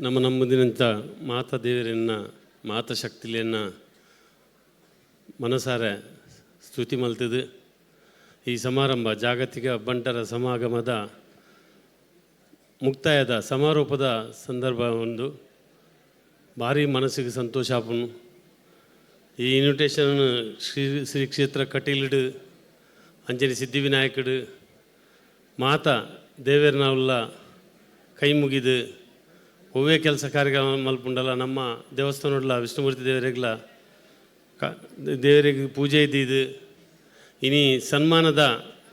ನಮ್ಮ ನಮ್ಮದಿನಂಥ ಮಾತಾ ದೇವರನ್ನು, ಮಾತ ಶಕ್ತಿಲಿಯನ್ನ ಮನಸಾರೆ ಸ್ತುತಿ ಮಲ್ತಿದೆ. ಈ ಸಮಾರಂಭ ಜಾಗತಿಕ ಬಂಟರ ಸಮಾಗಮದ ಮುಕ್ತಾಯದ ಸಮಾರೋಪದ ಸಂದರ್ಭ ಒಂದು. ಭಾರಿ ಮನಸ್ಸಿಗೆ ಸಂತೋಷ ಆಪನು ಈ ಇನ್ವಿಟೇಷನ್ ಶ್ರೀ ಶ್ರೀ ಕ್ಷೇತ್ರ ಕಟೀಲಿಡು ಅಂಜನಿ ಸಿದ್ಧಿವಿನಾಯಕಡು, ಮಾತ ದೇವೇರ್ನವುಲ್ಲ ಕೈ ಮುಗಿದು ಹೂವೇ ಕೆಲಸ ಕಾರ್ಯಕ್ರಮ ಮಲ್ಪುಂಡಲ್ಲ, ನಮ್ಮ ದೇವಸ್ಥಾನಡ್ಲ ವಿಷ್ಣುಮೂರ್ತಿ ದೇವರಿಗ್ಲ, ಕ, ದೇವರಿಗೆ ಪೂಜೆ ಇದ್ದಿದ್ದು. ಇನಿ ಸನ್ಮಾನದ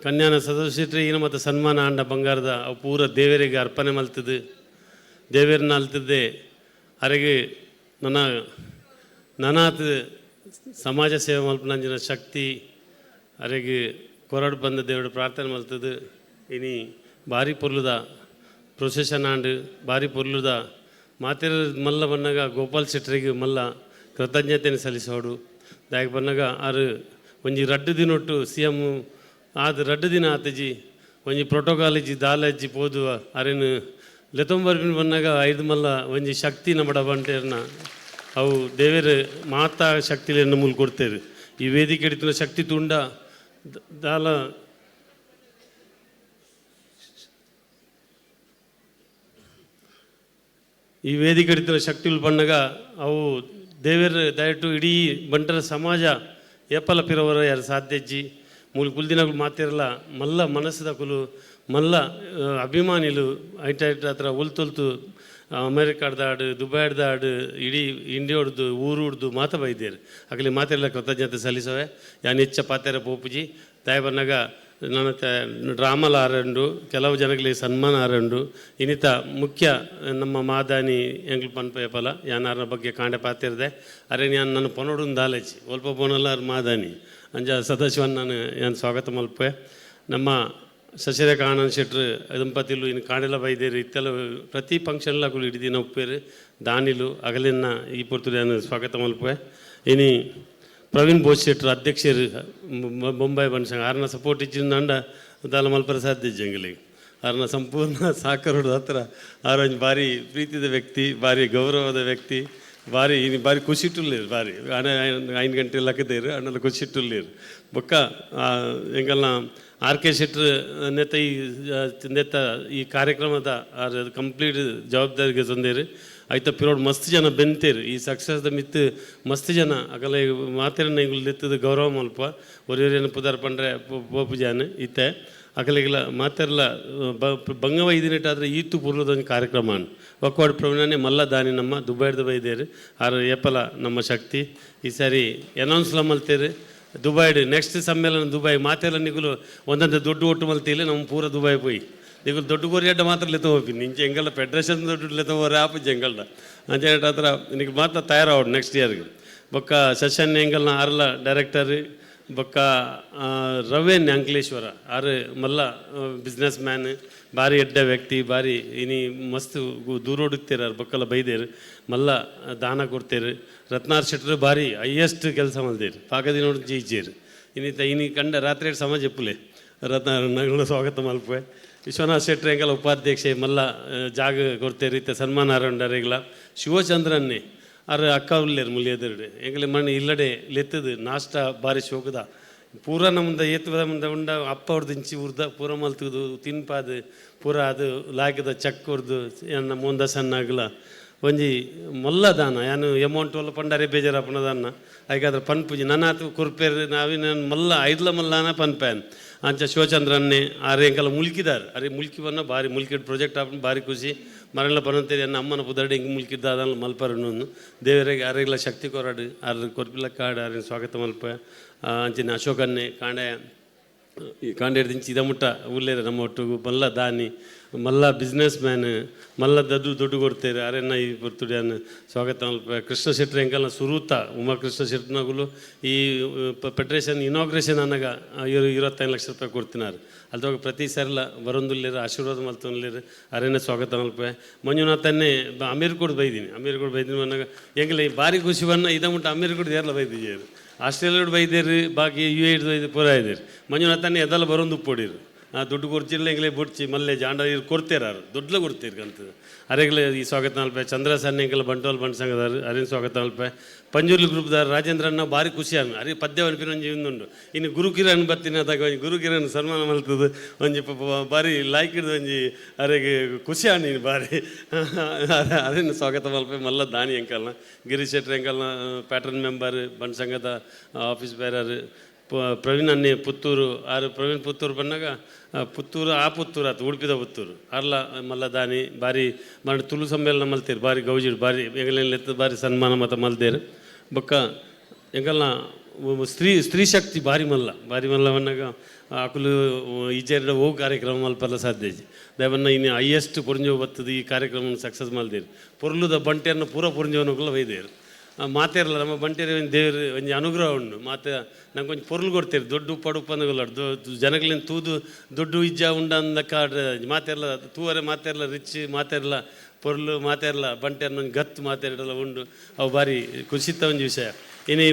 ಕನ್ಯಾನ ಸದಸ್ಯರಿ ಏನು ಮತ್ತು ಸನ್ಮಾನ ಆಂಡ ಬಂಗಾರದ, ಅವು ಪೂರ ದೇವರಿಗೆ ಅರ್ಪಣೆ ಮಲ್ತದು ದೇವರನ್ನ ಅಲ್ತಿದ್ದೆ ಅರೆಗೆ ನನ್ನ, ನನಾತ್ ಸಮಾಜ ಸೇವೆ ಮಲ್ಪನಂಜಿನ ಶಕ್ತಿ, ಅರೆಗೆ ಕೊರಡು ಬಂದ ದೇವರು ಪ್ರಾರ್ಥನೆ ಮಲ್ತದು ಇನಿ ಭಾರಿ ಪೊರ್ಲುದ. ಪ್ರೊಸೆಷನ್ ಆಂಡ್ ಭಾರಿ ಪೊರ್ಲುದ. ಮಾತಿರ ಮಲ್ಲ ಬನ್ನಗ ಗೋಪಾಲ್ ಶೆಟ್ಟರಿಗೆ ಮಲ್ಲ ಕೃತಜ್ಞತೆಯನ್ನು ಸಲ್ಲಿಸೋಡು. ದಾಯಕ ಬನ್ನಗ ಆರು ಒಂಜಿ ರಡ್ಡು ದಿನೊಟ್ಟು ಸಿ ಎಂ ಆದ ರಡ್ಡು ದಿನ ಆತಜಿ ಒಂಜಿ ಪ್ರೋಟೋಕಾಲ್ ಇಜ್ಜಿ ದಾಲಜ್ಜಿ ಪೋದು ಅರೇನು ಲೆತೊಂಬರ್ಪಿನ ಬನ್ನಾಗ ಐದು ಮಲ್ಲ ಒಂಜಿ ಶಕ್ತಿ ನಮ್ಮಡ ಬಂಟೇರ್ನ. ಅವು ದೇವರ ಮಾತಾ ಶಕ್ತಿಲೆನ್ ಮೂಲ ಕೊಡ್ತೇವೆ ಈ ವೇದಿಕೆ ಹಿಡಿತಿನ ಶಕ್ತಿ ತುಂಡ ದಾಲ ಈ ವೇದಿಕೆ ಹಿಡಿತಿನ ಶಕ್ತಿಗಳು ಬಣ್ಣಗ ಅವು ದೇವರ ದಯಟು ಇಡೀ ಬಂಟರ ಸಮಾಜ ಏಪಲ ಪಿರವರ ಯಾರು ಸಾಧ್ಯಜ್ಜಿ ಮೂಲ ಕುಲ್ದಿನಗಳು ಮಾತಿರಲ್ಲ, ಮಲ್ಲ ಮನಸ್ಸದ ಕುಲು, ಮಲ್ಲ ಅಭಿಮಾನಿಲು ಐಟ ಐಟ ಹತ್ರ ಒಲ್ತೊಲ್ತು ಅಮೇರಿಕಾಡ್ದ ಹಾಡು, ದುಬೈಡ್ದ ಹಾಡು, ಇಡೀ ಇಂಡಿಯಾಡ್ದು ಊರುಡ್ದು ಮಾತ ಬೈದೇರು ಆಗಲಿ ಮಾತಿರಲ್ಲ ಕೃತಜ್ಞತೆ ಸಲ್ಲಿಸವೆ. ಯಾನ್ ಹೆಚ್ಚ ಪಾತೆರ ಪೋಪುಜಿ. ದಯ ನನ್ನ ಡ್ರಾಮಲ್ ಆರಂಡು ಕೆಲವು ಜನಗಳಿಗೆ ಸನ್ಮಾನ ಆರಂಡು ಇನ್ನಿತ ಮುಖ್ಯ ನಮ್ಮ ಮಾದಾನಿ ಎಂಗ್ಲ್ ಪನ್ಪೆ ಯಾನಾರ ಬಗ್ಗೆ ಕಾಂಡೆ ಪಾತಿರದೆ ಅರೆ ನಾನು ನನ್ನ ಪೊನೊಡುನ್ ದಾಲಚಿ ಒಲ್ಪ ಪೋನಲ್ಲ ಮಾದಾನಿ. ಅಂಜ ಸದಾಶಿವನ್ ನಾನು ಏನು ಸ್ವಾಗತ ಮಲ್ಪೆ. ನಮ್ಮ ಶಶಿರೇಖ ಆನಂದ್ ಶೆಟ್ರು, ದಂಪತಿಲು ಇನ್ನು ಕಾಡೆಲ್ಲ ಬೈದೇರು, ಇತ್ತೆಲ್ಲ ಪ್ರತಿ ಫಂಕ್ಷನ್ಲ ಕುಲು ಹಿಡಿದಿನ ಉಪ್ಪೇರು ದಾನಿಲು ಅಗಲಿನ ಈ ಪುರ್ತು ಸ್ವಾಗತ ಮಲ್ಪೆ. ಇನಿ ಪ್ರವೀಣ್ ಬೋಸ್ ಶೆಟ್ರು ಅಧ್ಯಕ್ಷರು ಮುಂಬೈ ಬನ್ಸಂಗ ಆರನ ಸಪೋರ್ಟ್ ಇಚ್ಚಿಂದ ದಾಲ ಮಲ್ಪರ ಸಾಧ್ಯ ಜಂಗಲಿಗೆ ಆರನ ಸಂಪೂರ್ಣ ಸಾಕರೋಡು ಹತ್ರ ಆರೊಂದು ಭಾರಿ ಪ್ರೀತಿದ ವ್ಯಕ್ತಿ ಭಾರಿ ಗೌರವದ ವ್ಯಕ್ತಿ ಭಾರಿ ಇನ್ನು ಭಾರಿ ಖುಷಿಟ್ಟುಳ್ಳೇರು ಭಾರಿ. ಆನೆ ಐದು ಗಂಟೆ ಲಕ್ಕದೇರು ಅಣ್ಣಲ್ಲ ಖುಷಿಟ್ಟುಳ್ಳೇರು ಬೊಕ್ಕ ಆ, ಎಂಗಲ್ನ ಆರ್ ಕೆ ಶೆಟ್ರ್ ನೆತ್ತ ಈ ನೆತ್ತ ಈ ಕಾರ್ಯಕ್ರಮದ ಕಂಪ್ಲೀಟ್ ಜವಾಬ್ದಾರಿಗೆ ತಂದೇರು. ಐತ ಪಿರೋಡ್ ಮಸ್ತ್ ಜನ ಬೆಂತೇರು, ಈ ಸಕ್ಸಸ್ದ ಮಿತ್ ಮಸ್ತ್ ಜನ. ಅಗಲ ಮಾತಿರನ್ನ ಇಂಗ್ಲು ನೆತ್ತದ ಗೌರವ ಮಲ್ಪ. ಒರಿಯರೇನು ಪುದಾರ್ ಪಂಡ್ರೆ ಪೋಪು ಜಾನ್, ಇತ್ತೆ. ಅಕಲಿಗೆಲ್ಲ ಮಾತೆರ್ಲ ಬಂಗವ ಇದಿನಿಟ್ಟಾದ್ರೆ ಈತು ಪೂರ್ವದೊಂದು ಕಾರ್ಯಕ್ರಮ ಒಕ್ವಾಡ್ ಪ್ರವೀಣಾನೆ ಮಲ್ಲ ದಾನಿ ನಮ್ಮ, ದುಬೈಡ್ದ ಬೈದೇರು. ಆರು ಏಪಲ ನಮ್ಮ ಶಕ್ತಿ. ಈ ಸಾರಿ ಅನೌನ್ಸ್ಲ ಮಲ್ತೇರು. ದುಬೈಡ್ ನೆಕ್ಸ್ಟ್ ಸಮ್ಮೇಳನ ದುಬೈ ಮಾತೆಲ್ಲ ನಿಗುಲು ಒಂದೊಂದು ದೊಡ್ಡ ಒಟ್ಟು ಮಲ್ತಿಲ್ಲ ನಮ್ಮ ಪೂರ ದುಬೈ పోయి ದಿಗುಲು ದೊಡ್ಡ ಗೋರಿಯಡ್ಡ ಮಾತ್ರ ಲೆತ ಹೋಗಿ ನಿಂಚ ಎಂಗಲ್ಲ ಫೆಡರೇಷನ್ ದೊಡ್ಡ ಲೆತ ಹೋರ ಆಪು ಜಂಗಲ್ಡ ಅಂಚೆಟ್ ಹತ್ರ ನಿನಗೆ ಮಾತ್ರ ತಯಾರಾವಡು ನೆಕ್ಸ್ಟ್ ಇಯರ್ಗೆ ಬೊಕ್ಕ ಸೆಷನ್ ಎಂಗಲ್ನ ಆರ್ಲ ಡೈರೆಕ್ಟರ್ ಬೊಕ್ಕ ರವೇನ್ ಅಂಕಲೇಶ್ವರ, ಆರ್ ಮಲ್ಲ ಬಿಸ್ನೆಸ್ ಮ್ಯಾನ್ ಭಾರಿ ಎಡ್ಡ ವ್ಯಕ್ತಿ, ಭಾರಿ ಇನಿ ಮಸ್ತ್ ದೂರೋಡುತ್ತೀರ ಬೊಕ್ಕಲ್ಲ ಬೈದೇರು, ಮಲ್ಲ ದಾನ ಕೊಡ್ತೀರಿ, ರತ್ನಾರ್ ಶೆಟ್ಟರು ಭಾರಿ ಹೈಯೆಸ್ಟ್ ಕೆಲಸ ಮಾಡ್ದೇರು ಪಾಕದಿ ನೋಡಿ ಜೀಜೇರು ಇನಿತ ಇನಿ ಕಂಡ ರಾತ್ರಿ ಸಮಾಜ ಎಪ್ಪುಲೆ. ರತ್ನ ಸ್ವಾಗತ ಮಲ್ಪೆ ವಿಶ್ವನಾಥ್ ಶೆಟ್ಟಿ ಎಂಕಲ ಉಪಾಧ್ಯಕ್ಷೆ ಮಲ್ಲ ಜಾಗ ಕೊಡ್ತೇರಿ ಇತ್ತ ಸನ್ಮಾನ ಅರಂಡರೆಗ್ಲ ಶಿವಚಂದ್ರನ್ನೇ ಅರ ಅಕ್ಕ ಉಲ್ಲೇರ್ ಮುಲಿಯದರುಡೆ ಎಂಗಲೆ ಮಣ್ಣು ಇಲ್ಲಡೆ ಲೆತ್ತದು, ನಾಷ್ಟ ಬಾರಿ ಶೋಕದ ಪೂರ ನಮ್ದ ಏತ್ವದ ಮುಂದೆ ಉಂಡ, ಅಪ್ಪ ಅವ್ರದ್ದು ಇಂಚಿ ಉರ್ದ, ಪೂರ ಮಲ್ತದು ತಿನ್ಪಾದು, ಪೂರ ಅದು ಲಾಗದ ಚಕ್ ಉರ್ದು ಎನ್ನ ಮುಂದ ಸಣ್ಣಾಗಲ ಒಂಜಿ ಮೊಲ್ಲ ದಾನ ಏನು ಎಮೌಂಟ್ ಒಲ್ಲ ಪಂಡರೆ ಬೇಜಾರಪ್ಪನ ದಾನ ಹಾಗಾದ್ರೆ ಪನ್ಪುಜಿ, ನನ್ನಾತು ಕುರ್ಪೇರು ನಾವಿನ ಮಲ್ಲ, ಐದ್ಲ ಮಲ್ಲಾನ ಪನ್ಪ್ಯಾನ್. ಅಂಚ ಶಿವಚಂದ್ರನ್ನೇ ಆ ಎಂಕಲ ಮುಲ್ಕಿದಾರ್ ಅರೆ ಮುಲ್ಕಿ ಬಾರಿ ಮುಲ್ಕಿಡ್ ಪ್ರೊಜೆಕ್ಟ್ ಆಪನ್ ಬಾರಿ ಖುಷಿ. ಮರಳ ಪನಂತೇರಿ ಅನ್ನ ಅಮ್ಮನ ಪುದರ್ಡೆ ಹಿಂಗೆ ಮುಲ್ಕಿದ್ದ ಅದನ್ನು ಮಲ್ಪರನ್ನು ದೇವರಿಗೆ ಆರೆಗ್ಲ ಶಕ್ತಿ ಕೊರಡು, ಆರ್ ಕೊರ್ಪಿಲ ಕಾಡು ಆರಿನ ಸ್ವಾಗತ ಮಲ್ಪ. ಅಂಚಿನ ಅಶೋಕನ್ನೇ ಕಾಂಡೆ ಈ ಇದ ಮುಟ್ಟ ಉಳ್ಳೇರೆ ನಮ್ಮ ಒಟ್ಟಿಗೂ ಮಲ್ಲ ದಾನಿ, ಮಲ್ಲ ಬಿಸ್ನೆಸ್ ಮ್ಯಾನ್ ಮಲ್ಲ ದದ್ದು ದುಡ್ಡು ಕೊಡ್ತೇರಿ ಅರೆನ್ನ ಈ ಬರ್ತುಡ್ಯಾನ. ಸ್ವಾಗತ ಕೃಷ್ಣ ಶೆಟ್ಟಿ ಎಂಕಲ್ನ ಸುರೂತ ಉಮಾ ಕೃಷ್ಣ ಶೆಟ್ಟಿನಾಗಲು ಈ ಫೆಡರೇಷನ್ ಇನಾಗ್ರೇಷನ್ ಅನ್ನಗ ಇವರು ಇವತ್ತೈದು ಲಕ್ಷ ರೂಪಾಯಿ ಕೊಡ್ತಿನಾರು. ಅಲ್ದಾಗ ಪ್ರತಿ ಸರ್ಲ ಬರೊಂದುಲ್ಲೇರು ಆಶೀರ್ವಾದ ಮಲ್ತೊಂದ್ಲೇರು ಅರೆನ್ನ ಸ್ವಾಗತ ಮಲ್ಪ ಮಂಜುನಾಥನ್ನೇ ಅಮೀರ್ ಕೂಡ ಬೈದೀನಿ. ಅಮೀರ್ ಕೂಡ ಬೈದೀನಿ ಅನ್ನಗ ಹೆಂಗಿಲ್ಲ ಈ ಬಾರಿ ಖುಷಿ ಬಣ್ಣ ಇದ ಮುಟ್ಟ ಅಮೀರ್ ಕೂಡ ಯಾರಲ್ಲ ಬೈದಿದ್ದೀರು ಆಸ್ಟ್ರೇಲಿಯಾಡ್ ಬೈದೇರಿ ಬಾಕಿ ಯು ಎಡ್ ಬೈದು ಪೂರ ಇದ್ದೀರಿ ಮಂಜುನಾಥನ್ನೇ ಎದಲ್ಲ ಬರೊಂದು ಉಪ್ಪೊಡಿರು ದುಡ್ಡು ಕೊಡ್ತಿರ್ಲ ಎಂಗ್ಲೇ ಬುಡ್ಚಿ, ಮಲ್ಲೆ, ಜಾಂಡ, ಇವ್ರು ಕೊಡ್ತೀರಾರು. ದುಡ್ಲ ಕೊಡ್ತೀರ್ಕಂತ ಅರೆಗ್ಲೇ ಈ ಸ್ವಾಗತ ಅಲ್ಪೆ ಚಂದ್ರ ಸನ್ನೆಂಕಲ್ ಬಂಟೋಲ್ ಬಂಡ್ ಸಂಘದಾರು ಅರಿನ್ ಸ್ವಾಗತ ಅಲ್ಪೆ ಪಂಜುರ್ಲಿ ಗ್ರೂಪ್ದಾರ ರಾಜೇಂದ್ರಣ್ಣ ಭಾರಿ ಖುಷಿ ಅನ್ನ ಅರೆ ಪದ್ಯ ಅನ್ಪಿನ ಒಂಜಿ ಇನ್ನು ಇನ್ನು ಗುರುಕಿರಣ್ ಬತ್ತಿನ ಅದಾಗ ಒಂಜಿ ಗುರುಕಿರಣ್ ಸನ್ಮಾನ ಮಲ್ತದ. ಒಂಜಿ ಭಾರಿ ಬಾರಿ ಲಾಯ್ಕಿಡ್ದು ಒಂಜಿ ಅರೆಗೆ ಖುಷಿ ನೀನು ಬಾರಿ ಅದೇನು ಸ್ವಾಗತ ಮಲ್ಪೆ ಮಲ್ಲ ದಾನಿ ಎಂಕಲ್ನ ಗಿರೀಶ್ ಶೆಟ್ಟಿ ಎಂಕಲ್ನ ಪ್ಯಾಟರ್ನ್ ಮೆಂಬರ್ ಬಂಡ್ ಸಂಘದ ಆಫೀಸ್ ಬೇರರು ಪ- ಪ್ರವೀಣ್ ಅನ್ನಿ ಪುತ್ತೂರು, ಆರು ಪ್ರವೀಣ್ ಪುತ್ತೂರು ಬಂದಾಗ ಪುತ್ತೂರು, ಆ ಪುತ್ತೂರು ಆತು ಉಡುಪಿದ ಪುತ್ತೂರು. ಅರ್ಲ ಮಲ್ಲ ದಾನಿ ಬಾರಿ ಮಾಡಿ ತುಳು ಸಮ್ಮೇಳನ ಮಲ್ತೀರು ಬಾರಿ ಗೌಜಿಡು ಬಾರಿ ಎಂಗಲೆತ್ತ ಬಾರಿ ಸನ್ಮಾನ ಮತ್ತು ಮಲ್ದೇರು. ಬೊಕ್ಕ ಎಂಗಲ್ನ ಸ್ತ್ರೀ ಸ್ತ್ರೀ ಶಕ್ತಿ ಬಾರಿ ಮಲ್ಲ. ಬಾರಿ ಮಲ್ಲ ಬಂದಾಗ ಆಕುಲು ಈಚೆರಡ ಓ ಕಾರ್ಯಕ್ರಮ ಮಲ್ಪಲ್ಲ ಸಾಧ್ಯ ದಯವನ್ನ ಇನ್ನು ಹೈಯೆಸ್ಟ್ ಪುರಂಜೋ ಬತ್ತದ ಈ ಕಾರ್ಯಕ್ರಮ ಸಕ್ಸಸ್ ಮಲ್ದೇರು. ಪೊರ್ಲುದ ಬಂಟೆಯನ್ನು ಪೂರ ಪುರಂಜವನುಗಳ ಒಯ್ದೇರು. ಮಾತೇರಲ್ಲ ನಮ್ಮ ಬಂಟೇರಿ ಒಂದು ದೇವ್ರು ಒಂದು ಅನುಗ್ರಹ ಉಂಡು ಮಾತೆ, ನಂಗೆ ಒಂದು ಪೊರ್ಲು ಕೊಡ್ತೀರಿ, ದೊಡ್ಡ ಪಡುಪನಗಲ್ಲ ಜನಗಳಿಂದ ತೂದು, ದೊಡ್ಡ ಇಜ್ಜ ಉಂಡ ಅಂದ ಕಾಡ್ ಮಾತೇರಲ್ಲ ತೂವರೆ ಮಾತೇರಲ್ಲ ರಿಚ್ ಮಾತೇರಲ್ಲ ಪೊರ್ಲು ಮಾತೇರಲ್ಲ ಬಂಟೇರ್ನ ನನ್ನ ಗತ್ತು ಮಾತಾಡಲ್ಲ ಉಂಡು. ಅವು ಭಾರಿ ಖುಷಿತ ಒಂದು ವಿಷಯ. ಇನ್ನು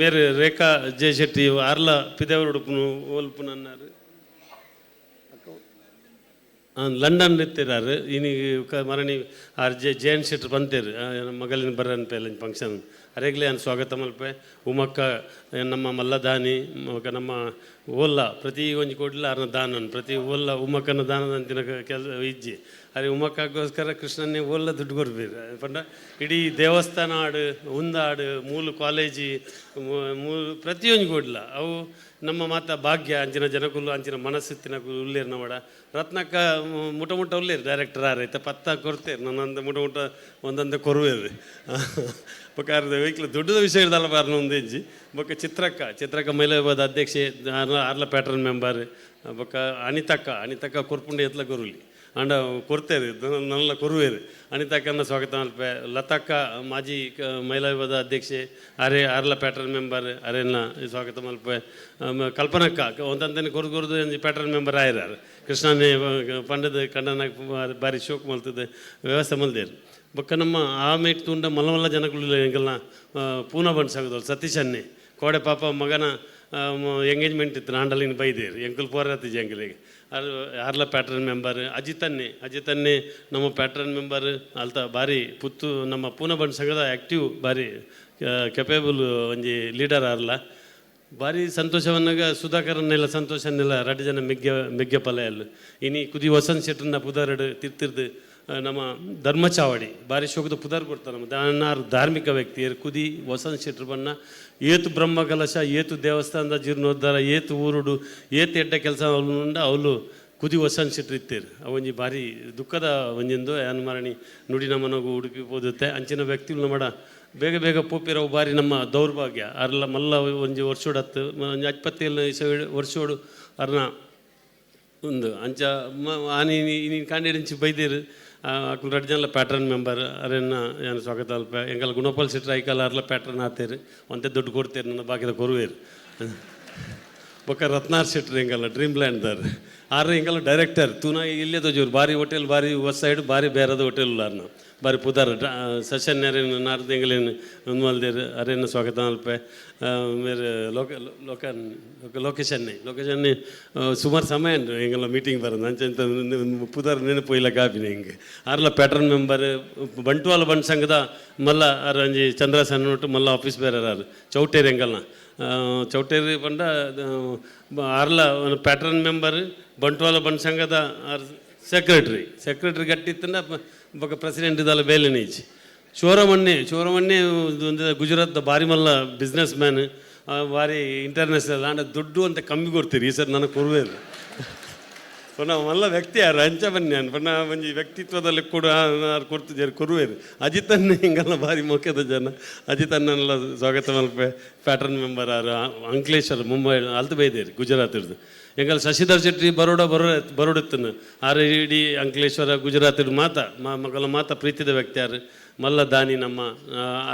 ಮೇರೆ ರೇಖಾ ಜಯಶೆಟ್ಟಿ ಅರ್ಲ ಪಿದವರುಡುಪುನು ಓಲ್ಪುನ ಅನ್ನಾರು. ಲಂಡನ್ ಇತ್ತಿರಾರು ಇನಿ ಮರಣಿ ಆರ್ ಜೆ ಜೆ ಎನ್ ಶೆಟ್ರ್ ಬಂತೀರಿ. ಮಗಲಿನ ಬರ್ರನ್ ಪೇಲ ಫಂಕ್ಷನ್ ಅರೆಗ್ಲೇ ಅನ್ ಸ್ವಾಗತ ಮಲ್ಪೆ? ಉಮಕ್ಕ ನಮ್ಮ ಮಲ್ಲದಾನಿ, ಮಗ ನಮ್ಮ ಓಲ್ಲ, ಪ್ರತಿ ಒಂಜಿ ಕೊಡ್ಲ ಅರ್ನ ದಾನನ್, ಪ್ರತಿ ಓಲ್ಲ ಉಮಕ್ಕನ ದಾನದ ಅಂತಿನ ಕೆಲ, ಇಜ್ಜಿ. ಅರೆ ಉಮಕ್ಕಾಗೋಸ್ಕರ ಕೃಷ್ಣನೇ ಓಲ್ಲ ದುಡ್ಡು ಕೊಡ್ಬೇಕು. ಪಂಡ, ಇಡೀ ದೇವಸ್ಥಾನ ಆಡು ಉಂದಾಡು ಮೂಲು ಕಾಲೇಜಿ ಮೂಲು ಪ್ರತಿಯೊಂದು ಕೊಡ್ಲ ಅವು ನಮ್ಮ ಮಾತ ಭಾಗ್ಯ, ಅಂಚಿನ ಜನಕುಲು, ಅಂಚಿನ ಮನಸ್ಸಿತ್ತಿನ ಉಲ್ಲೇರ್ ನಮ್ಮ ರತ್ನಕ್ಕ ಮು- ಮುಟ ಮುಟ ಉಲ್ಲೇರು, ಡೈರೆಕ್ಟರ್ ಆರೈತೆ, ಪತ್ತ ಕೊಡ್ತೇರು ನನ್ನೊಂದು ಮುಟ ಮುಟ, ಒಂದೊಂದು ಕೊರುವೇರು ಬೊಕ್ಕ ವೈಕ್ಲ ದೊಡ್ಡದ ವಿಷಯ ಇಡ್ದಲ್ಲ ಬಾರ್ನ ಒಂದು ಹೆಜ್ಜಿ. ಬೊಕ್ಕ ಚಿತ್ರಕ್ಕ ಚಿತ್ರಕ್ಕ ಮೈಲಾಬಾದ್ ಅಧ್ಯಕ್ಷೆ, ಆರ್ಲ ಪ್ಯಾಟ್ರನ್ ಮೆಂಬರ್, ಬೊಕ್ಕ ಅನಿತಕ್ಕ ಅನಿತಕ್ಕ ಕೊರ್ಪುಂಡೆ ಎತ್ಲ ಕೊರುಲಿ ಅಂಡ ಕೊಡ್ತೇರು ನನ್ನ ಕೊರುವೇರು ಅನಿತಕ್ಕನ ಸ್ವಾಗತ ಮಲ್ಪೆ ಲತಕ್ಕ ಮಾಜಿ ಮಹಿಳಾ ವಿಭಾಗದ ಅಧ್ಯಕ್ಷೆ, ಅರೆ, ಆರ್ಲ ಪ್ಯಾಟ್ರನ್ ಮೆಂಬರ್, ಅರೆನ್ನ ಸ್ವಾಗತ ಮಲ್ಪೆ ಕಲ್ಪನಕ್ಕ ಒಂದಂತನೇ ಕೊರ್ದು ಕೊರ್ದು ಪ್ಯಾಟರ್ನ್ ಮೆಂಬರ್ ಆಯ್ರಾರು. ಕೃಷ್ಣನೇ ಪಂಡದ ಕಂಡನ ಬಾರಿ ಶೋಕ್ ಮಲ್ತದೆ, ವ್ಯವಸ್ಥೆ ಮಲ್ದೇರು ಬೊಕ್ಕ ನಮ್ಮ ಆಮೇಟ್ ತುಂಡ ಮಲ್ಲ ಮಲ್ಲ ಜನಗಳು ಹೆಂಗಲ್ಲ ಪೂನ ಸತೀಶ್ ಅನ್ನೆ. ಕೋಡೆ ಪಾಪ ಮಗನ ಎಂಗೇಜ್ಮೆಂಟ್ ಇತ್ತು ನಾಂಡಲಿನ ಬೈದೇರು ಎಂಕಲ್ ಪೋರತ್ತಿಜಿ ಎಂಕಲಿಗೆ ಅದು ಯಾರ್ಲ ಪ್ಯಾಟ್ರನ್ ಮೆಂಬರ್ ಅಜಿತ್ ಅನ್ನೆ. ಅಜಿತ್ ಅನ್ನೆ, ನಮ್ಮ ಪ್ಯಾಟ್ರನ್ ಮೆಂಬರ್ ಅಲ್ತ ಬಾರಿ ಪುತ್ತು, ನಮ್ಮ ಪೂನ ಸಂಘದ ಆ್ಯಕ್ಟಿವ್ ಬಾರಿ ಕೆಪೇಬಲ್ ಒಂಜಿ ಲೀಡರ್ ಆರ್ಲ. ಭಾರಿ ಸಂತೋಷವನ್ನಾಗ ಸುಧಾಕರನ್ನೆಲ್ಲ ಸಂತೋಷನ್ನೆಲ್ಲ ರಡ್ಡು ಜನ ಮೆಗ್ಗೆ ಮೆಗ್ಗೆ ಪಲೆಯಲ್ಲು ಇನಿ ಕುದಿ ವಸಂತ ಶೆಟ್ರನ್ನ ಪುದಾರಡು ತಿರ್ತಿರ್ದು ನಮ್ಮ ಧರ್ಮಚಾವಡಿ, ಭಾರಿ ಶೋಕದ ಪುದಾರ್ ಕೊಡ್ತಾರೆ ನಮ್ಮ ದಾನಾರು ಧಾರ್ಮಿಕ ವ್ಯಕ್ತಿಯರು. ಕುದಿ ವಸಂತ ಶೆಟ್ರು ಬಣ್ಣ, ಏತು ಬ್ರಹ್ಮ ಕಲಶ ಏತು ದೇವಸ್ಥಾನದ ಜೀರ್ಣೋದ್ಧಾರ, ಏತು ಊರುಡು, ಏತು ಎಡ್ಡ ಕೆಲಸ ಉಂಡ ಅವಳು ಕುದಿ ವಸಂತ ಶೆಟ್ರು ಇತ್ತೇರು. ಅವೊಂಜಿ ಭಾರಿ ದುಃಖದ ಒಂಜಿಂದು ಏನು ಮಾರಣಿ ನುಡಿ ನಮ್ಮನಗು ಹುಡುಕಿ ಓದುತ್ತೆ. ಅಂಚಿನ ವ್ಯಕ್ತಿಗಳು ನಮ್ಮಡ ಬೇಗ ಬೇಗ ಪೋಪಿರವು ಬಾರಿ ನಮ್ಮ ದೌರ್ಭಾಗ್ಯ. ಅರ್ಲ ಮಲ್ಲ ಒಂಜಿ ವರ್ಷೋಡತ್ತು ಒಂಜಿ ಅಪ್ಪತ್ತೇಳು ವರ್ಷೋಡು ಅರ್ನ ಒಂದು ಅಂಚ ಆನಿ ನೀನು ಕಾಂಡಿಡಿಂಚಿ ಬೈದೇರು. ಅಕ್ಲು ಎರಡು ಜನ ಪ್ಯಾಟ್ರನ್ ಮೆಂಬರ್, ಅರೆನ್ನ ಏನು ಸ್ವಾಗತ ಅಲ್ಪ ಎಂಗಲ್ ಗುಣಪಾಲ್ ಸಿಟ್ರ ಐಕಲ್ ಅರ್ಲ ಪ್ಯಾಟ್ರನ್ ಆತೇರು. ಒಂತೆ ದುಡ್ಡು ಕೊಡ್ತೇರು, ನನ್ನ ಬಾಕಿದ ಕೊರುವೇರು. ಬೊಕ್ಕ ರತ್ನಾರ್ ಶೆಟ್ರ್ ಹೆಂಗಲ್ಲ ಡ್ರೀಮ್ ಲ್ಯಾಂಡ್ದಾರ್ ಆರ್ರೆ ಹೆಂಗಲ್ಲ ಡೈರೆಕ್ಟರ್, ತೂನ ಇಲ್ಲೇ ತೋಜೋರು ಬಾರಿ ಹೋಟೆಲ್ ಬಾರಿ ಹೊಸ ಸೈಡ್ ಬಾರಿ ಬೇರೆದ ಹೋಟೆಲ್ ಅರ್ನ. ಬಾರಿ ಪುದಾರ್ ಸೆಷನ್ ನೆರೇನು ನಾರ್ದು ಎಂಗಲೇನು ಒಂದ್ಮಲ್ದೇರು ಅರೇನು ಸ್ವಾಗತ ಅಲ್ಪೆ ಮೇರೆ ಲೋಕ ಲೋಕ ಲೊಕೇಶನ್ನೇ ಲೊಕೇಶನ್ನೇ ಸುಮಾರು ಸಮಯ ಉಂಟು ಎಂಗೆಲ್ಲ ಮೀಟಿಂಗ್ ಬರೋದು ಅಂಚಂತ ಪುದಾರ್ ನೆನಪು ಇಲ್ಲ ಕಾಪಿನ ಹಿಂಗೆ ಆರ್ಲ ಪ್ಯಾಟರ್ನ್ ಮೆಂಬರ್ ಬಂಟ್ವಾಳ ಬಂಡ್ ಸಂಘದ ಮಲ್ಲ ಅರ ಅಂಜಿ ಚಂದ್ರಸನ್ ಒಟ್ಟು ಮಲ್ಲ ಆಫೀಸ್ ಬೇರೆ ಯಾರು ಚೌಟೇರಿ ಎಂಗಲ್ನ ಆ, ಚೌಟೇರಿ ಬಂಡ ಆ, ಬ- ಆರ್ಲ ಪ್ಯಾಟರ್ನ್ ಮೆಂಬರ್ ಬಂಟ್ವಾಳ ಬಂಡ್ ಸಂಘದ ಸೆಕ್ರೆಟ್ರಿ ಸೆಕ್ರೆಟ್ರಿ ಗಟ್ಟಿತ್ತಂಡ ಬೊಕ ಪ್ರೆಸಿಡೆಂಟ್ ಇದಲ್ಲ ಬೇಲೆನೀಚ್. ಶೋರಮಣ್ಣೆ ಶೋರಮಣ್ಣೆ ಒಂದು ಗುಜರಾತ್ ಬಾರಿ ಮಲ್ಲ ಬಿಸ್ನೆಸ್ ಮ್ಯಾನ್ ಬಾರಿ ಇಂಟರ್ನ್ಯಾಷನಲ್ ಆಂಡ ದುಡ್ಡು ಅಂತ ಕಮ್ಮಿ ಕೊಡ್ತೀರಿ ಈ ಸರ್ ನನಗೆ ಕೊರವೇ ಮಲ್ಲ ವ್ಯಕ್ತಿ ಯಾರು? ಅಂಚ ಬನ್ನಿ ಅನ್ ಪುನಃ ಒಂಜಿ ವ್ಯಕ್ತಿತ್ವದಲ್ಲಿ ಕೂಡ ಕೊಡ್ತಿದ್ದಾರೆ ಕುರುವೇರಿ. ಅಜಿತನ್ನ ಹಿಂಗೆಲ್ಲ ಭಾರಿ ಮುಖ್ಯದ ಜನ. ಅಜಿತನ್ನೆಲ್ಲ ಸ್ವಾಗತ ಮಲ್ಪೆ ಪ್ಯಾಟರ್ನ್ ಮೆಂಬರ್ ಆರು ಅಂಕ್ಲೇಶ್ವರ್ ಮುಂಬೈ, ಅಲ್ತು ಬೈದೇರಿ ಗುಜರಾತ್ ಇರ್ದು ಎಂಗಲ್ ಶಶಿಧರ್ ಶೆಟ್ಟಿ, ಬರೋಡ, ಬರೋ ಬರೋಡಿತ್ತನು ಆರ್ ಇಡೀ ಅಂಕ್ಲೇಶ್ವರ ಗುಜರಾತ್ ಇಡ್ ಮಾತ ಮಗಲ ಮಾತ ಪ್ರೀತಿದ ವ್ಯಕ್ತಿ ಯಾರು? ಮಲ್ಲ ದಾನಿ ನಮ್ಮ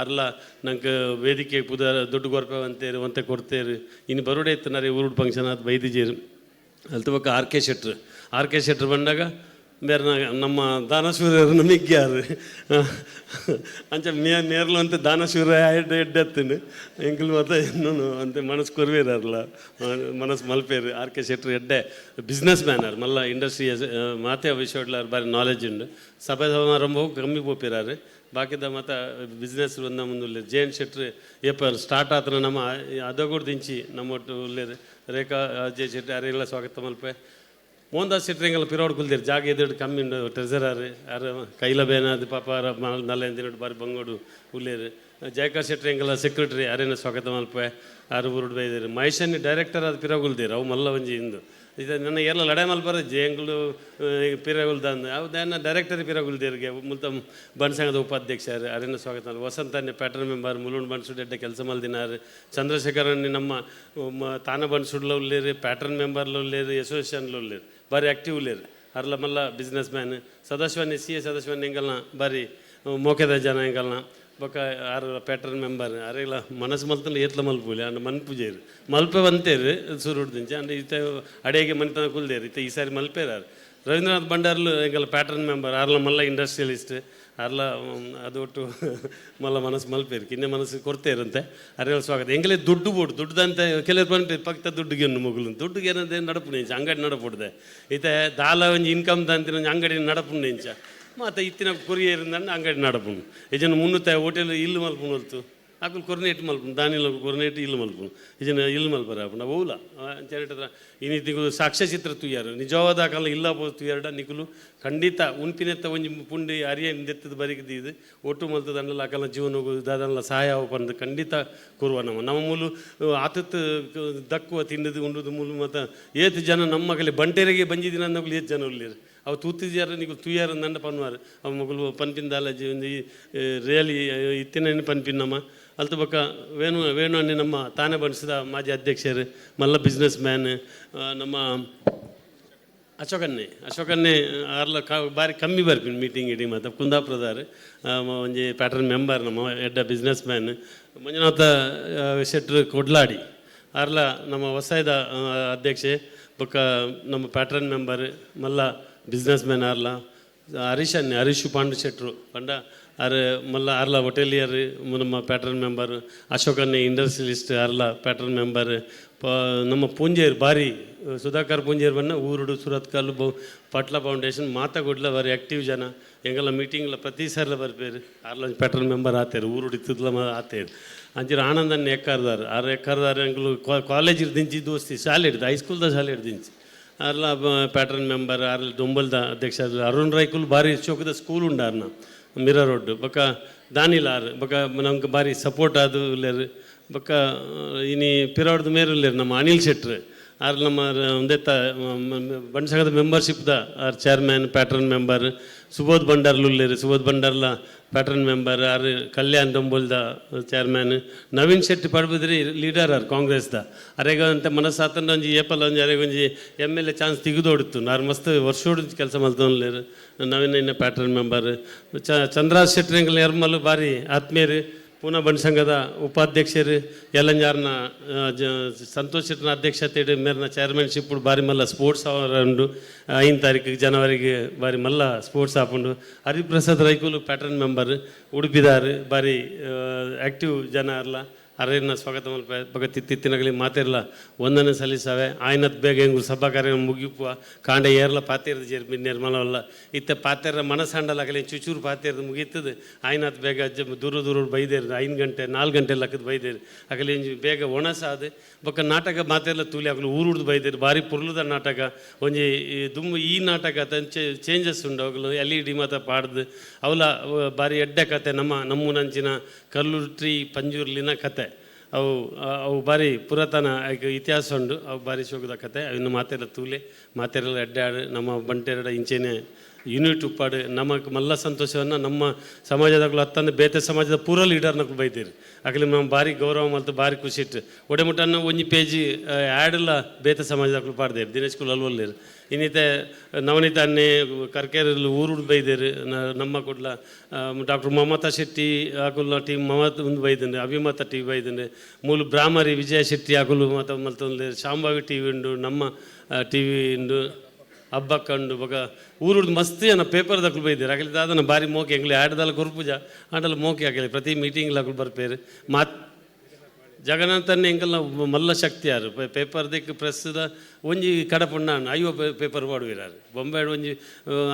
ಅರ್ಲ, ನಂಗೆ ವೇದಿಕೆ ಪುದ, ದುಡ್ಡು ಕೊರಪೇವಂತೇರಿ ಒಂತೆ ಕೊಡ್ತೇರಿ. ಇನ್ನು ಬರೋಡೆ ಇತ್ತು ನರಿ ಊರುಡ್ ಫಂಕ್ಷನ್ ಅದು ಬೈದಿಜೇರು. ಅಲ್ಲಿ ತಗೋಕ ಆರ್ ಕೆ ಶೆಟ್ರು. ಆರ್ ಕೆ ಶೆಟ್ರು ಬಂದಾಗ, ಬೇರೆ ನಮ್ಮ ನಮಗೆ ಯಾರು? ಅಂಚ ಮೇ ನೇರ್ಲು ಅಂತ ದಾನಶೂರ ಎಡ್ಡೆ ಹತ್ತೀನಿ ಎಂಕಲ್ ಮತ್ತೆ ಇನ್ನೂ ಅಂತ ಮನಸ್ಸು ಕೊರವೇರಲ್ಲ ಮನಸ್ಸು ಮಲ್ಪೇರು. ಆರ್ ಕೆ ಶೆಟ್ರು ಎಡ್ಡೆ. ಬಿಸ್ನೆಸ್ ಮ್ಯಾನರ್ ಮಲ್ಲ ಇಂಡಸ್ಟ್ರಿ ಮಾತೆ ವಿಷಯ ಬಾರಿ ನಾಲೆಜ್ ಉಂಡು. ಸಭೆ ಸಮಾರಂಭವು ಕಮ್ಮಿ ಪೋಪಿರಾರು ಬಾಕಿದ ಮತ್ತು ಬಿಸ್ನೆಸ್ ಬಂದ ಮುಂದೆ ಜೆ ಎನ್ ಶೆಟ್ರು ಏಪ ಸ್ಟಾರ್ಟ್ ಆತನ ನಮ್ಮ ಅದಗೂಡ್ ದಿಂಚಿ ನಮ್ಮ ಒಟ್ಟು ರೇಖಾ ಅಜಯ್ ಶೆಟ್ಟಿ ಅರೆಲ್ಲ ಸ್ವಾಗತ ಮಲ್ಪೆ. ಮೋಹನ್ದಾಸ್ ಶೆಟ್ರಿಂಗೆಲ್ಲ ಪಿರೋಡ್ ಕುಲ್ದಿರಿ, ಜಾಗ ಎದ್ದು ಕಮ್ಮಿ ಟ್ರೆಸರರ್ ಯಾರು, ಕೈಲ ಬೇನಾದ್ ಪಾಪ ನಲ್ಲ ಎಂದಿನ ಬಾರಿ ಬಂಗೋಡು ಉಳ್ಳೇರು ಜಯಕಾರ್ ಶೆಟ್ರಿಂಗೆಲ್ಲ ಸೆಕ್ರೆಟರಿ ಯಾರೇನ ಸ್ವಾಗತ ಮಲ್ಪೆ, ಯಾರು ಬುರುಡ್ ಬೈದಿರು. ಮಹೇಶನ್ ಡೈರೆಕ್ಟರ್ ಅದು ಪಿರೋಗುಲ್ದಿರು ಅವು ಮಲ್ಲ ಒಂಜಿ ಇಂದು. ಇದು ನನ್ನ ಎಲ್ಲ ಲಡೆ ಮಲ್ಪರ ಜೇಂಗ್ಳು ಪಿರಗುಲ್ದಂದು ಅವ್ದೇನ ಡೈರೆಕ್ಟರ್ ಪಿರಗುಲ್ದಿರ್ಗೆ ಮುಲ್ತ ಬನ್ಸಂಗದ ಉಪಾಧ್ಯಕ್ಷರು ಅರೇನ ಸ್ವಾಗತ ವಸಂತ ಪ್ಯಾಟರ್ನ್ ಮೆಂಬರ್ ಮುಲುಂಡ್ ಬನ್ಸುಡೆಡ್ಡೆ, ಕೆಲಸ ಮಲ್ದಿನಾರು ಚಂದ್ರಶೇಖರನ್ ನಮ್ಮ ತಾನ ಬನ್ಸುಡ್ಲ ಉಳ್ಳೇರಿ ಪ್ಯಾಟರ್ನ್ ಮೆಂಬರ್ಲ ಉಳ್ಳೇರಿ ಅಸೋಸಿಯೇಷನ್ಲ ಉಳ್ಳೇರಿ ಬಾರಿ ಆಕ್ಟಿವ್ ಉಳ್ಳೇರಿ ಅರ್ಲ ಮಲ್ಲ ಬಿಸ್ನೆಸ್ ಮ್ಯಾನ್ ಸದಸ್ಯವನ್ನ ಸಿ ಎ ಸದಸ್ಯವನ್ನ ಹೆಂಗಲ್ನ, ಬಾರಿ ಮೋಕೆದ ಜನ ಹೆಂಗಲ್ನ. ಬೊಕ ಆರು ಪ್ಯಾಟರ್ನ್ ಮೆಂಬರ್ ಅರೆಲ್ಲ ಮನಸ್ಸು ಮಲ್ತನ ಏತ್ಲ ಮಲ್ಪುಲಿ ಅಂಡ್ ಮನ್ ಪೂಜೆರು ಮಲ್ಪೆ ಬಂತೇರು ಸುರುಡ್ ದಿಂಚ ಅಂಡ್ ಇತ್ತ ಅಡಿಗೆ ಮನೆತನ ಕುಲ್ದೇರು, ಇತ್ತ ಈ ಸಾರಿ ಮಲ್ಪೇರಾರು. ರವೀಂದ್ರನಾಥ್ ಭಂಡಾರ್ಲು ಎಂಗಲ್ಲ ಪ್ಯಾಟರ್ನ್ ಮೆಂಬರ್, ಆರ್ಲ ಮಲ್ಲ ಇಂಡಸ್ಟ್ರಿಯಲಿಸ್ಟ್ ಅರ್ಲ ಅದು ಒಟ್ಟು ಮಲ್ಲ ಮನಸ್ಸು ಮಲ್ಪೇರು, ಕಿನ್ನೆ ಮನಸ್ಸು ಕೊಡ್ತೇರಂತೆ. ಅರೆಲ್ಲ ಸ್ವಾಗತ. ಎಂಗಲೇ ದುಡ್ಡು ಬೋಡು ದುಡ್ಡುದಂತೆ ಕೆಲವರು ಬಂದು ಪಕ್ಕ ದುಡ್ಡುಗೆ ಮಗುಲು. ದುಡ್ಡುಗೆ ಏನಂದ್ರೆ ನಡಪು ನಿಂಚ ಅಂಗಡಿ ನಡಪುಡ್ದೆ. ಇತೆ ದಾಲ ಒಂಜಿ ಇನ್ಕಮ್ ದಂತಿನ ಅಂಗಡಿ ನಡಪು ನೆಂಚ ಮತ್ತು ಇತ್ತಿನ ಕೊರಿಯರ್ ಅಂಗಡಿ ನಡಪುನು ಇಜನ ಮುನ್ನೂತ್ತ ಹೋಟೆಲ್ ಇಲ್ಲು ಮಲ್ಪುನು ಹೊಲ್ತು. ಆಕಲು ಕೊರನೇಟ್ ಮಲ್ಪುನು ದಾನಿಲ ಕೊರನೇಟ್ ಇಲ್ಲು ಮಲ್ಪುನು ಇಜನ ಇಲ್ಲು ಮಲ್ಪರ ಆಪುಂಡು. ಓಲ ಅಂತೇಳಿದ್ರೆ ಸಾಕ್ಷ್ಯ ಸಾಕ್ಷ್ಯಚಿತ್ರ ತುಯ್ಯಾರು. ನಿಜವಾದ ಕಾಲ ಇಲ್ಲ ಪೋ ನಿಕಲು ನಿಕುಲು ಖಂಡಿತ ಉನ್ಪಿನೆತ್ತ ಒಂಜಿ ಪುಂಡಿ ಅರಿಯ ನಿಂದೆತ್ತದ ಬರಿಕದ ಇದು. ಒಟ್ಟು ಮಲ್ತದ ಅನ್ನಲ್ಲ ಆಕಲ ಜೀವನ ದಾದಲ್ಲ ಸಹಾಯ ಬಂದು ಖಂಡಿತ ಕೊರುವ ನಮ್ಮ. ನಮ್ಮ ಮೂಲು ಆತತ್ ದಕ್ಕುವ ತಿಂಡದು ಉಂಡುದು ಮೂಲು ಮತ್ತು ಏತ್ ಜನ ನಮ್ಮ ಮಗಲಿ ಬಂಟೇರಿಗೆ ಬಂಜಿದಿನ ಅನ್ನೋಗ್ಲಿ ಏತ್ ಜನ ಉಳ್ಳಿರು ಅವು ತೂತಿದ್ಯಾರ ನೀವು தூயார் ನಂಡ பண்ணுவார் ಅವು ಮಗಳು ಪನ್ಪಿನ ದಾಲಜಿ ಒಂದು ರಿಯಲಿ ಇತ್ತಿನ ಪನ್ಪಿನ್ ನಮ್ಮ ಅಲ್ತ ಬಕ್ಕ ವೇಣು ವೇಣು ಅನ್ನಿ ನಮ್ಮ ತಾನೆ ಬಣಿಸಿದ ಮಾಜಿ ಅಧ್ಯಕ್ಷರು, ಮಲ್ಲ ಬಿಸ್ನೆಸ್ ಮ್ಯಾನ್ ನಮ್ಮ ಅಶೋಕನ್ನೇ. ಅಶೋಕನ್ನೇ ಆರ್ಲ ಕ, ಬಾರಿ ಕಮ್ಮಿ ಬರ್ಪಿನ ಮೀಟಿಂಗ್ ಇಡಿ ಮತ್ತು ಕುಂದಾಪುರದಾರು ಒಂಜಿ ಪ್ಯಾಟರ್ನ್ ಮೆಂಬರ್ ನಮ್ಮ ಎಡ್ಡ ಬಿಸ್ನೆಸ್ ಮ್ಯಾನ್ ಮಂಜುನಾಥ ಶೆಟ್ಟರ್ ಕೊಡ್ಲಾಡಿ. ಆರ್ಲ ನಮ್ಮ ಹೊಸಾಯ್ದ ಅಧ್ಯಕ್ಷೆ, ಬೊಕ್ಕ ನಮ್ಮ ಪ್ಯಾಟರ್ನ್ ಮೆಂಬರ್ ಮಲ್ಲ ಬಿಸ್ನೆಸ್ ಮ್ಯಾನ್ ಆರ್ಲ ಹರೀಶ್ ಅನ್ನೆ ಹರೀಶ್ ಪಾಂಡು ಶೆಟ್ರು ಪಂಡ, ಆರ್, ಮಲ್ಲ ಆರ್ಲ ಹೋಟೆಲಿಯರ್, ನಮ್ಮ ಪ್ಯಾಟರ್ನ್ ಮೆಂಬರ್ ಅಶೋಕನ್ನೇ ಇಂಡಸ್ಟ್ರಿಯಲಿಸ್ಟ್ ಆರ್ಲ ಪ್ಯಾಟರ್ನ್ ಮೆಂಬರ್, ಪ, ನಮ್ಮ ಪೂಂಜೇರ್ ಬಾರಿ ಸುಧಾಕರ್ ಪೂಂಜೇರ್ ಬಣ್ಣ, ಊರುಡು ಸುರತ್ಕಲ್ ಬೌ, ಪಟ್ಲ ಫೌಂಡೇಶನ್ ಮಾತಾಗೊಡ್ಲ ಬಾರಿ ಆಕ್ಟಿವ್ ಜನ ಎಂಗೆಲ್ಲ ಮೀಟಿಂಗ್ಲ ಪ್ರತಿ ಸರ್ಲ ಬರ್ಪೇರು ಆರ್ಲ ಪ್ಯಾಟರ್ನ್ ಮೆಂಬರ್ ಆತೇರು, ಊರುಡು ಇತ್ತಿದ್ಲ ಆತೇರು. ಅಂಚಿರ ಆನಂದನ್ನ ಎಕ್ಕಾರ್ದಾರ್, ಆರು ಎಕ್ಕರ್ದಾರು ಎಂಗ್ಲು ಕಾಲೇಜ್ ದಿಂಚಿ ದೋಸ್ತಿ ಶಾಲೆ ಹಿಡ್ದು ಹೈಸ್ಕೂಲ್ದ ಶಾಲೆ ಹಿಡ್ದು ದಿಂಚಿ ಅರ್ಲ ಪ್ಯಾಟ್ರನ್ ಮೆಂಬರ್ ಅರ್ಲ, ದುಂಬಲ್ದ ಅಧ್ಯಕ್ಷ ಅರುಣ್ ರೈಕುಲ್ ಭಾರಿ ಚೌಕದ ಸ್ಕೂಲ್ ಉಂಡಾರ್ನ ಮಿರಾ ರೋಡ್. ಬೊಕ ದಾನಿಲಾರ್ ಬೊಕ ನಮ್ಗೆ ಬಾರಿ ಸಪೋರ್ಟ್ ಆದು ಇಲ್ಲೇರು ಬೊಕ ಇನಿ ಪಿರಾಡ್ದ ಮೇರು ಇಲ್ಲೇರು ನಮ್ಮ ಅನಿಲ್ ಶೆಟ್ರ್. ಆರ್ ನಮ್ಮ ಒಂದೆತ್ತ ಮೆಂಬರ್ಶಿಪ್ ಮೆಂಬರ್ಶಿಪ್ದ ಆರ್ ಚೇರ್ಮನ್ ಪ್ಯಾಟ್ರನ್ ಮೆಂಬರ್ ಸುಬೋಧ್ ಬಂಡಾರ್ಲು ರೀ ಸುಬೋಧ್ ಬಂಡಾರ್ಲ ಪ್ಯಾಟ್ರನ್ ಮೆಂಬರ್ ಆರ್ ಕಲ್ಯಾಣ್ ದೊಂಬಲ್ದ ಚೇರ್ಮನ್ ನವೀನ್ ಶೆಟ್ಟಿ ಪಡ್ಬಿದ್ರಿ ಲೀಡರ್ ಆರ್ ಕಾಂಗ್ರೆಸ್ದ. ಅರೆಗ ಅಂತ ಮನಸ್ಸಾತನ ಒಂಜಿ ಏಪಲ್ ಒಂಜಿ ಅರೆಗ ಒಂಜಿ ಎಂ ಎಲ್ ಎ ಚಾನ್ಸ್ ತೆಗೆದೋಡಿತ್ತು ನಾರು ಮಸ್ತ್ ವರ್ಷೋಡ್ ಕೆಲಸ ಮಲ್ತೊನ್ಲೇರು ನವೀನ್ ಇನ್ನ ಪ್ಯಾಟ್ರನ್ ಮೆಂಬರ್ ಚ ಚಂದ್ರಾಜ್ ಶೆಟ್ರಿಂಗಲ್ ಎರ್ಮಲ್ ಬಾರಿ ಆತ್ಮೀಯರು. ಪುನಃ ಸಂಘದ ಉಪಾಧ್ಯಕ್ಷರು ಎಲ್ಲಂಜಾರ್ನ ಜ, ಸಂತೋಷ್ ಶೆಟ್ಟಿನ ಅಧ್ಯಕ್ಷತೆ ಮೇರ್ನ ಚೇರ್ಮನ್ಶಿಪ್ ಬಾರಿ ಮಲ್ಲ ಸ್ಪೋರ್ಟ್ಸ್ ಉಂಡು ಐದು ತಾರೀಕಿಗೆ ಜನವರಿಗೆ ಬಾರಿ ಮಲ್ಲ ಸ್ಪೋರ್ಟ್ಸ್ ಹಾಕೊಂಡು, ಹರಿಪ್ರಸಾದ್ ರೈಕುಲು ಪ್ಯಾಟರ್ನ್ ಮೆಂಬರ್ ಉಡುಪಿದಾರು ಬಾರಿ ಆ್ಯಕ್ಟಿವ್ ಜನ ಅಲ್ಲ. ಅರೇನ ಸ್ವಾಗತ ಮಲ್ಪ ಬಗ ತಿತ್ತಿನಗಲಿ ಮಾತಿರಲ್ಲ ಒಂದನೇ ಸಲ್ಲಿಸಾವೆ, ಆಯ್ನತ್ ಬೇಗ ಹೆಂಗು ಸಭಾ ಕಾರ್ಯ ಮುಗಿಪುವ ಕಾಂಡೆ ಏರ್ಲ ಪಾತಿರದ ಜೇರ್ ನಿರ್ಮಲವಲ್ಲ. ಇತ್ತ ಪಾತೆರ ಮನಸ್ಸಂಡಲಾಗಲಿ ಚುಚೂರು ಪಾತಿರದ ಮುಗೀತದೆ ಆಯ್ನತ್ ಬೇಗ ಅಜ್ಜ ದೂರ ದೂರ ಬೈದೇರಿ ಐದು ಗಂಟೆ, ನಾಲ್ಕು ಗಂಟೆ ಲಕ್ಕದ ಬೈದೇರಿ ಆಗಲಿ ಬೇಗ ಒಣಸಾದೆ ಬೊಕ್ಕ ನಾಟಕ ಮಾತೆಲ್ಲ ತೂಲಿ ಆಗಲು ಊರುಡ್ದು ಬೈದೇರಿ ಬಾರಿ ಪುರ್ಲದ ನಾಟಕ. ಒಂಜಿ ದುಮ್ಮು ಈ ನಾಟಕ ಚೇಂಜಸ್ ಉಂಡು ಅವುಗಳು ಎಲ್ ಇ ಡಿ ಮಾತ ಪಾಡ್ದು, ಅವಲ, ಭಾರಿ ಎಡ್ಡೆ ಕತೆ ನಮ್ಮ, ನಮ್ಮೂನಂಚಿನ ನಂಚಿನ ಟ್ರೀ ಪಂಜೂರ್ಲಿನ ಕತೆ. ಅವು ಅವು ಬಾರಿ ಪುರಾತನ ಇತಿಹಾಸ ಉಂಡು ಅವು ಬಾರಿ ಶೋಕದ ಕತೆ. ಅವಿನ್ನು ಮಾತೆಲ್ಲ ತೂಲೆ ಮಾತೆಲ್ಲ ಅಡ್ಡಾಡು ನಮ್ಮ ಬಂಟೆರಡ ಇಂಚೆನೆ ಯೂನಿಟ್ ಉಪ್ಪಾಡು. ನಮಗೆ ಮಲ್ಲ ಸಂತೋಷವನ್ನು ನಮ್ಮ ಸಮಾಜದಾಗಲು ಹತ್ತಂದು ಬೇತೆ ಸಮಾಜದ ಪೂರ ಲೀಡರ್ನಕ್ಕೆ ಬೈತೀರಿ. ಆಗಲಿ ನಮ್ಮ ಭಾರಿ ಗೌರವ ಮತ್ತು ಭಾರಿ ಖುಷಿ ಇಟ್ಟು. ಒಡೆಮುಟ್ಟನ್ನು ಒಂಜಿ ಪೇಜಿ ಆ್ಯಡ್ಲ ಬೇತೆ ಸಮಾಜದಾಗಲು ಪಾಡ್ದೇವೆ ದಿನೇಶ್ ಕುಲ್ ಅಲ್ವಲ್ಲೇರು. ಇನ್ನಿತೆ ನವನೀತ ಕರ್ಕೇರಲ್ಲಿ ಊರು ಬೈದೇರು ನಮ್ಮ ಕೊಡ್ಲ ಡಾಕ್ಟರ್ ಮಮತಾ ಶೆಟ್ಟಿ ಆಕುಲ್ನ ಟೀಮ್ ಮಮತ್ ಒಂದು ಬೈದಂಡೆ ಅಭಿಮತ ಟಿ ಬೈದಂಡೆ ಮೂಲ ಬ್ರಾಹ್ಮರಿ ವಿಜಯ ಶೆಟ್ಟಿ ಆಕುಲು ಮತ ಮಲ್ತೊಂದು ಶಾಂಭಾವಿ ಟಿ ವಿ ಉಂಡು ನಮ್ಮ ಟಿ ವಿ ಉಂಡು ಹಬ್ಬ ಕಂಡು ಬಗ ಊರುಡ್ದು ಮಸ್ತಿ ಅನ್ನ ಪೇಪರ್ ದಕ್ಕಲು ಬೈದಿರು ಆಗಲಿ ದಾದನ ಬಾರಿ ಮೋಕೆ ಎಂಗ್ಲಿ ಆಡದಲ್ಲ ಗುರುಪೂಜ ಆಡಲ್ಲ ಮೋಕೆ ಆಗಲಿ ಪ್ರತಿ ಮೀಟಿಂಗ್ ಲಕ್ಕಲು ಬರ್ಪೇರು, ಮಾತ್ ಜಗನ್ನಾಥನ್ ಎಂಕಲ್ನ ಮಲ್ಲ ಶಕ್ತಿ ಯಾರು? ಪೇಪರ್ ದಿಕ್ಕು ಪ್ರೆಸ್ದ ಒಂಜಿ ಕಡಪುಣ್ಣ ಐವ ಪೇಪರ್ ಪಾಡುವಿರಾರು. ಬೊಂಬೆಡು ಒಂಜಿ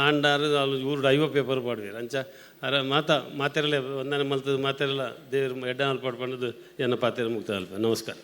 ಆಂಡಾರ ಆಂಡಾರು ಊರುಡು ಐವ ಪೇಪರ್ ಪಾಡುವಿರು. ಅಂಚ, ಅರ ಮಾತ ಮಾತೆರಲೆ ಒಂದನೇ ಮಲ್ತದ ಮಾತೆರಲ ದೇವ್ರ ಎಡ್ಡ ಹಾಲು ಪಾಡ್ಕೊಂಡದ್ದು ಎನ್ನ ಪಾತೆರ ಮುಕ್ತ ಅಲ್ಪ ನಮಸ್ಕಾರ.